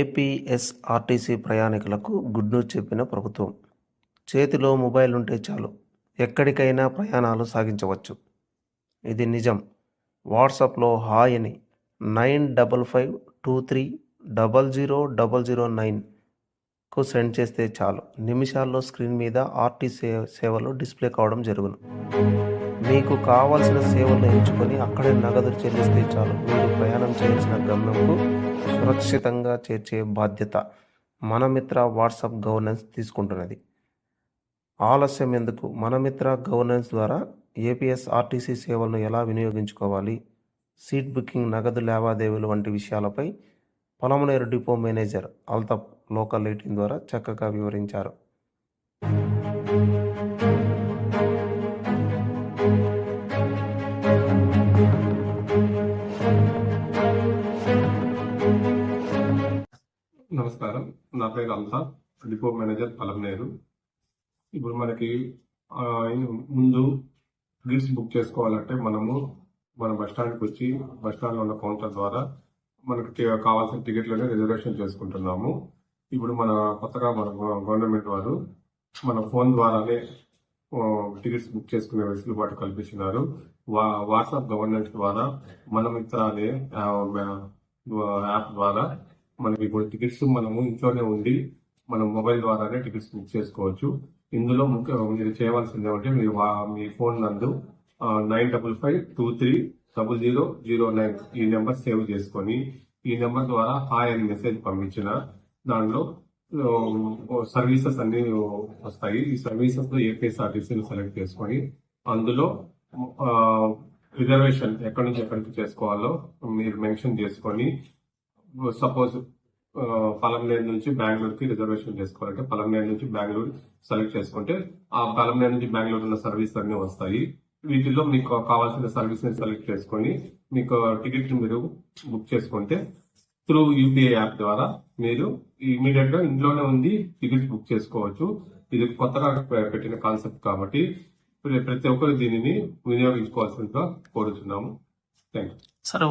APSRTC ప్రయాణికులకు good news చెప్పిన ప్రభుత్వం. చేతిలో మొబైల్ ఉంటే చాలు. ఎక్కడికైనా ప్రయాణాలు సాగించవచ్చు. ఇది నిజం. వాట్సాప్లో హాయ్ అని nine double five two three double zero double zero నైన్కు send చేస్తే చాలు. నిమిషాల్లో స్క్రీన్ మీద ఆర్టీ సే సేవలు డిస్ప్లే కావడం జరుగును. మీకు కావాల్సిన సేవలను ఎంచుకొని అక్కడే నగదు చెల్లిస్తే చాలు. మీరు ప్రయాణం చేయాల్సిన గమ్యంకు సురక్షితంగా చేర్చే బాధ్యత మనమిత్ర వాట్సాప్ గవర్నెన్స్ తీసుకుంటున్నది. ఆలస్యం ఎందుకు? మనమిత్ర గవర్నెన్స్ ద్వారా ఏపీఎస్ ఆర్టీసీ సేవలను ఎలా వినియోగించుకోవాలి? సీట్ బుకింగ్ నగదు లావాదేవీలు వంటి విషయాలపై Palamaner depot manager Altaf local eighteen ద్వారా చక్కగా వివరించారు. నమస్కారం. నా పేరు అల్తాఫ్ డిపో మేనేజర్ పలమనేరు ఇప్పుడు మనకి ముందు గిడ్స్ బుక్ చేసుకోవాలంటే మనము మన బస్ స్టాండ్కి వచ్చి బస్ స్టాండ్లో ఉన్న కౌంటర్ ద్వారా మనకి కావాల్సిన టికెట్లని రిజర్వేషన్ చేసుకుంటున్నాము. ఇప్పుడు మన కొత్తగా మన గవర్నమెంట్ వారు మన ఫోన్ ద్వారానే టికెట్స్ బుక్ చేసుకునే వెసులుబాటు కల్పిస్తున్నారు. వా వాట్సాప్ గవర్నెన్స్ ద్వారా మనం ఇతర అనే యాప్ ద్వారా మనకి ఇప్పుడు టికెట్స్ మనము ఇంట్లోనే ఉండి మనం మొబైల్ ద్వారానే టికెట్స్ బుక్ చేసుకోవచ్చు. ఇందులో ముఖ్య మీరు చేయవలసింది ఏమంటే మీరు వా- మీ ఫోన్ నందు nine double five two three double zero zero nine ఈ నెంబర్ సేవ్ చేసుకొని ఈ నెంబర్ ద్వారా హాయ్ అని మెసేజ్ పంపించిన దానిలో సర్వీసెస్ అన్ని వస్తాయి. ఈ సర్వీసెస్లో ఏపీఎస్ఆర్టీసీని సెలెక్ట్ చేసుకొని అందులో రిజర్వేషన్ ఎక్కడి నుంచి ఎక్కడికి చేసుకోవాలో మీరు మెన్షన్ చేసుకొని సపోజ్ పలంనేరు నుంచి బెంగళూరుకి రిజర్వేషన్ చేసుకోవాలంటే పలంనేరు నుంచి బెంగళూరు సెలెక్ట్ చేసుకుంటే ఆ పలంనేరు నుంచి బెంగళూరు ఉన్న సర్వీస్ అన్ని వస్తాయి. వీటిలో మీకు కావాల్సిన సర్వీస్ని సెలెక్ట్ చేసుకొని మీకు టికెట్ మీరు బుక్ చేసుకుంటే త్రూ యూపీఐ యాప్ ద్వారా మీరు ఇమీడియట్గా ఇంట్లోనే ఉంది టికెట్ బుక్ చేసుకోవచ్చు. ఇది కొత్తగా పెట్టిన కాన్సెప్ట్ కాబట్టి ప్ర- ప్రతి ఒక్కరు దీనిని వినియోగించుకోవాల్సిందిగా కోరుతున్నాము థ్యాంక్ యూ సరే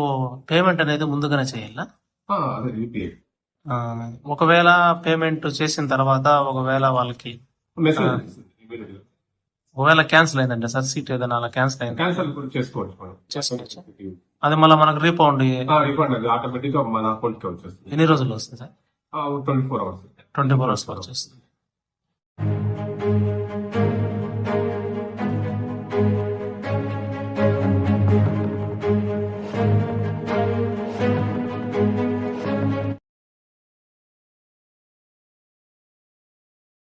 పేమెంట్ అనేది ముందుగానే చేయాలా? అదే యూపీఐ ఒకవేళ పేమెంట్ చేసిన తర్వాత ఒకవేళ వాళ్ళకి ఒకవేళ క్యాన్సిల్ అయిందంటే సార్ సీట్ ఏదైనా అలా క్యాన్సిల్ అయింది? క్యాన్సల్ కూడా చేసుకోవచ్చు మనం చేసుకోవచ్చు అది మళ్ళీ మనకు రీఫౌండ్ రిఫండ్ అది ఆటోమేటిక్గా మన అకౌంట్కి వచ్చేస్తుంది. ఎన్ని రోజులు వస్తుంది sir? Twenty four hours. Twenty four hours వచ్చేస్తుంది.